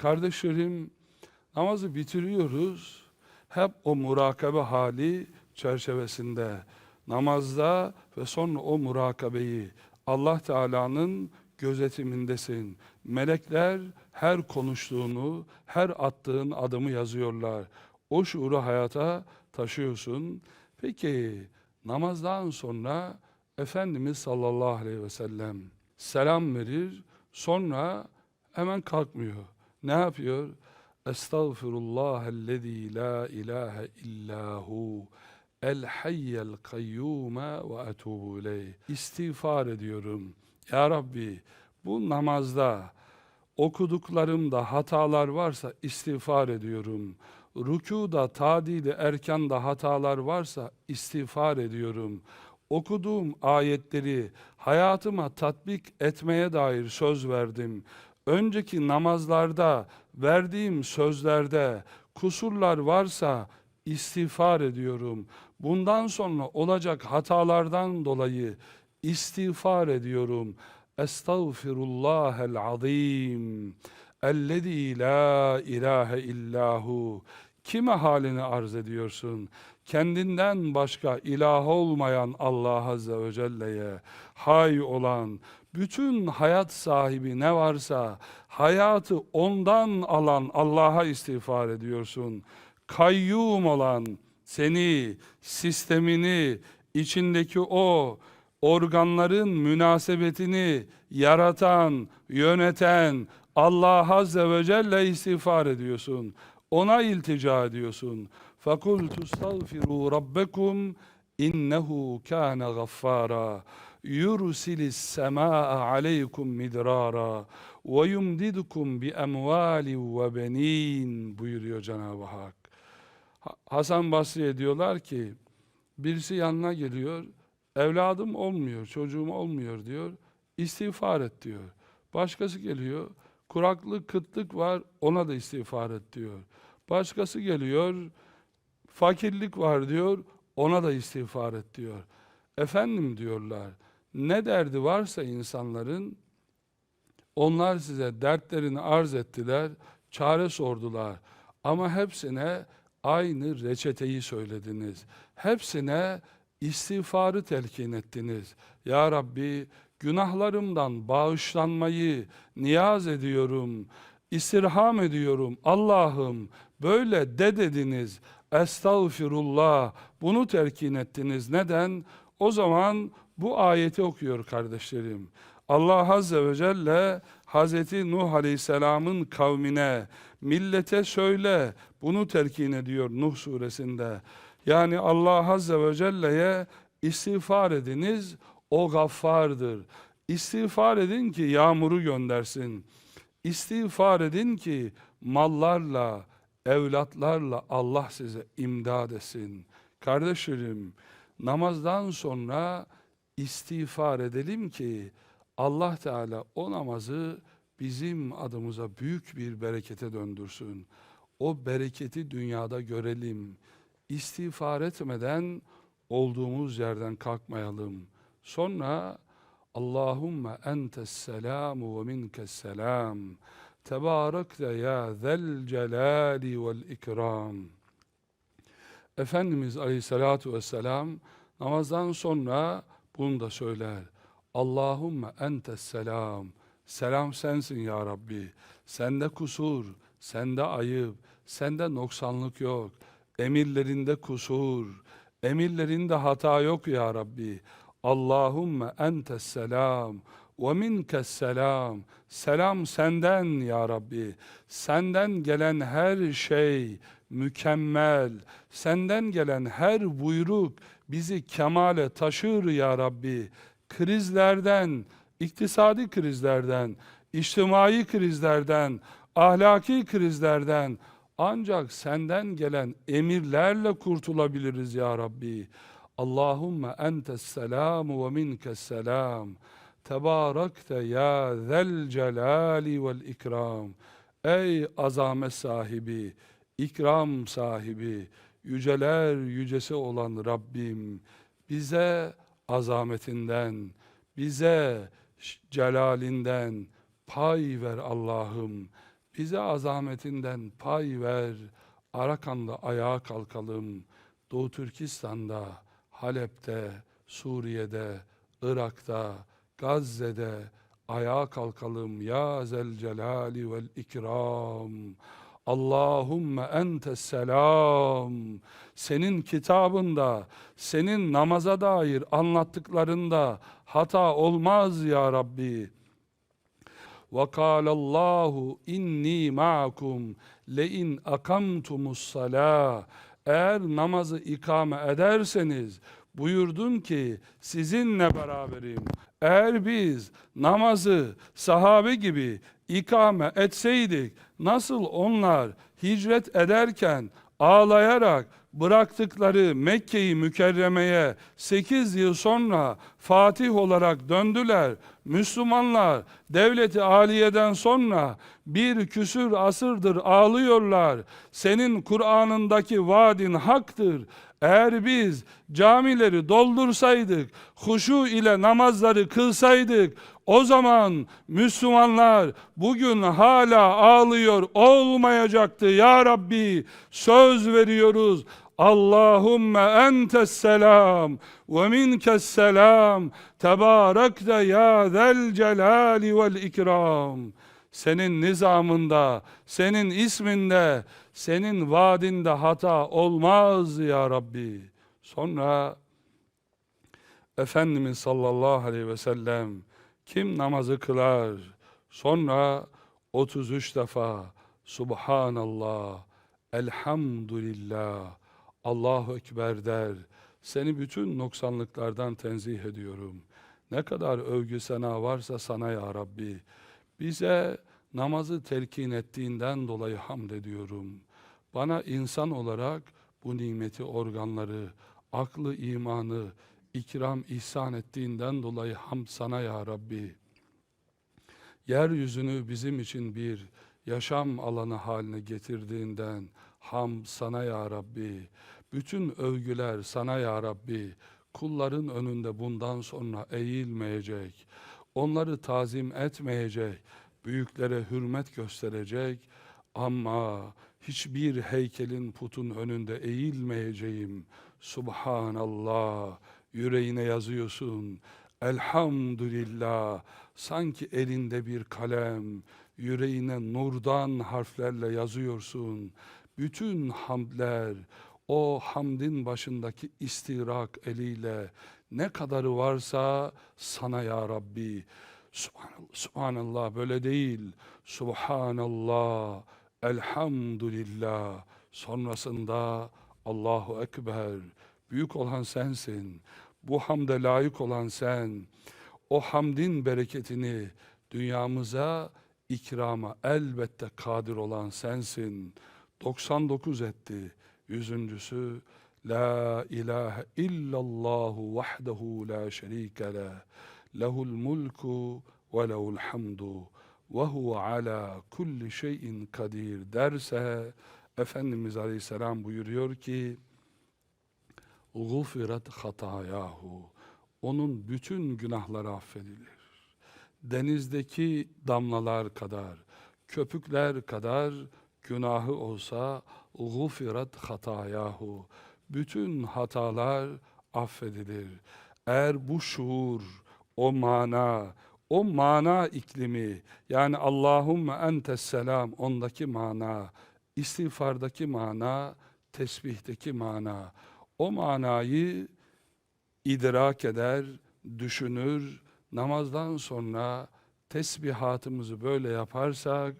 Kardeşlerim namazı bitiriyoruz. Hep o murakabe hali çerçevesinde namazda ve sonra o murakabeyi Allah Teala'nın gözetimindesin. Melekler her konuştuğunu, her attığın adımı yazıyorlar. O şuuru hayata taşıyorsun. Peki namazdan sonra Efendimiz sallallahu aleyhi ve sellem selam verir. Sonra hemen kalkmıyor. Ne yapıyor? Estağfirullahellezî la ilahe illahu el hayyel kayyume ve etubu ileyh. İstiğfar ediyorum. Ya Rabbi bu namazda okuduklarımda hatalar varsa istiğfar ediyorum. Rükuda, tadili, erkanda hatalar varsa istiğfar ediyorum. Okuduğum ayetleri hayatıma tatbik etmeye dair söz verdim. Önceki namazlarda verdiğim sözlerde kusurlar varsa istiğfar ediyorum. Bundan sonra olacak hatalardan dolayı istiğfar ediyorum. Estağfirullahel azim. Ellezî la ilahe illahu. Kime halini arz ediyorsun? Kendinden başka ilah olmayan Allah Azze ve Celle'ye hay olan, bütün hayat sahibi ne varsa hayatı ondan alan Allah'a istiğfar ediyorsun. Kayyum olan seni, sistemini, içindeki o organların münasebetini yaratan, yöneten Allah Azze ve Celle istiğfar ediyorsun. Ona iltica ediyorsun. فَقُلْتُ اسْتَغْفِرُوا رَبَّكُمْ اِنَّهُ كَانَ غَفَّارًا يُرْسِلِ السَّمَاءَ عَلَيْكُمْ مِدْرَارًا وَيُمْدِدُكُمْ بِأَمْوَالٍ وَبَن۪ينَ buyuruyor Cenab-ı Hak. Ha- Hasan Basri'ye diyorlar ki, birisi yanına geliyor, evladım olmuyor, çocuğum olmuyor diyor, istiğfar et diyor. Başkası geliyor, kuraklık, kıtlık var, ona da istiğfar et diyor. Başkası geliyor, fakirlik var diyor, ona da istiğfar et diyor. Efendim diyorlar, ne derdi varsa insanların, onlar size dertlerini arz ettiler, çare sordular. Ama hepsine aynı reçeteyi söylediniz. Hepsine istiğfarı telkin ettiniz. Ya Rabbi günahlarımdan bağışlanmayı niyaz ediyorum. istirham ediyorum. Allah'ım böyle de dediniz. Estağfirullah. Bunu telkin ettiniz. Neden? O zaman bu ayeti okuyor kardeşlerim. Allah Azze ve Celle Hazreti Nuh Aleyhisselam'ın kavmine, millete söyle, bunu telkin ediyor Nuh suresinde. Yani Allah Azze ve Celle'ye istiğfar ediniz, o gaffardır. İstiğfar edin ki yağmuru göndersin. İstiğfar edin ki mallarla, evlatlarla Allah size imdad etsin. Kardeşlerim, namazdan sonra istiğfar edelim ki Allah Teala o namazı bizim adımıza büyük bir berekete döndürsün. O bereketi dünyada görelim. İstiğfar etmeden olduğumuz yerden kalkmayalım. Sonra Allahümme entes selamu ve minkes selam. Tebarekte ya zel celali vel ikram. Efendimiz Aleyhisselatü Vesselam namazdan sonra bunu da söyler. Allahümme entes selam. Selam sensin ya Rabbi. Sende kusur, sende ayıp, sende noksanlık yok. Emirlerinde kusur, emirlerinde hata yok ya Rabbi. Allahümme entes selam ve minkes selam. Selam senden ya Rabbi. Senden gelen her şey mükemmel. Senden gelen her buyruk bizi kemale taşır ya Rabbi. Krizlerden, iktisadi krizlerden, içtimai krizlerden, ahlaki krizlerden ancak senden gelen emirlerle kurtulabiliriz ya Rabbi. Allahümme entes selamu ve minkes selam. Tebarekte ya zel celali vel ikram. Ey azamet sahibi, ikram sahibi, yüceler yücesi olan Rabbim, bize azametinden, bize celalinden pay ver Allah'ım. Bize azametinden pay ver. Arakan'da ayağa kalkalım. Doğu Türkistan'da, Halep'te, Suriye'de, Irak'ta, Gazze'de ayağa kalkalım. Ya zel celali vel ikram. Allahümme entes selam. Senin kitabında, senin namaza dair anlattıklarında hata olmaz ya Rabbi. وقال الله inni ma'akum le in akamtumus sala eğer namazı ikame ederseniz buyurdun ki sizinle beraberim eğer biz namazı sahabe gibi ikame etseydik nasıl onlar hicret ederken ağlayarak bıraktıkları Mekke'yi mükerremeye 8 yıl sonra Fatih olarak döndüler. Müslümanlar devleti aliyeden sonra bir küsür asırdır ağlıyorlar. Senin Kur'an'ındaki vaadin haktır. Eğer biz camileri doldursaydık, huşu ile namazları kılsaydık, o zaman Müslümanlar bugün hala ağlıyor olmayacaktı. Ya Rabbi söz veriyoruz. Allahümme entes selam ve minkes selam tebarekte ya zel celali vel ikram. Senin nizamında, senin isminde, senin vaadinde hata olmaz ya Rabbi. Sonra Efendimiz sallallahu aleyhi ve sellem kim namazı kılar sonra 33 defa Subhanallah, Elhamdülillah, Allahu Ekber der. Seni bütün noksanlıklardan tenzih ediyorum. Ne kadar övgü sana varsa sana ya Rabbi. Bize namazı telkin ettiğinden dolayı hamd ediyorum. Bana insan olarak bu nimeti, organları, aklı, imanı, ikram, ihsan ettiğinden dolayı hamd sana ya Rabbi. Yeryüzünü bizim için bir yaşam alanı haline getirdiğinden ham sana ya Rabbi. Bütün övgüler sana ya Rabbi. Kulların önünde bundan sonra eğilmeyecek. Onları tazim etmeyecek. Büyüklere hürmet gösterecek. Ama hiçbir heykelin putun önünde eğilmeyeceğim. Subhanallah. Yüreğine yazıyorsun. Elhamdülillah. Sanki elinde bir kalem, yüreğine nurdan harflerle yazıyorsun. Bütün hamdler, o hamdin başındaki istirak eliyle ne kadarı varsa sana ya Rabbi. Subhanallah, Subhanallah böyle değil. Subhanallah, elhamdülillah. Sonrasında Allahu Ekber. Büyük olan sensin. Bu hamde layık olan sen. O hamdin bereketini dünyamıza ikrama elbette kadir olan sensin. 99 etti. Yüzüncüsü La ilahe illallahu vahdehu la şerike le. Lehul mulku ve lehul hamdu ve huve ala kulli şeyin kadir derse Efendimiz Aleyhisselam buyuruyor ki gufirat hatayahu onun bütün günahları affedilir. Denizdeki damlalar kadar, köpükler kadar günahı olsa gufirat hatayahu bütün hatalar affedilir. Eğer bu şuur, o mana, o mana iklimi yani Allahümme entes selam ondaki mana, istiğfardaki mana, tesbihteki mana, o manayı idrak eder, düşünür, namazdan sonra tesbihatımızı böyle yaparsak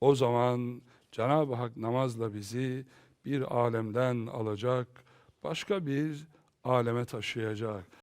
o zaman Cenab-ı Hak namazla bizi bir alemden alacak, başka bir aleme taşıyacak.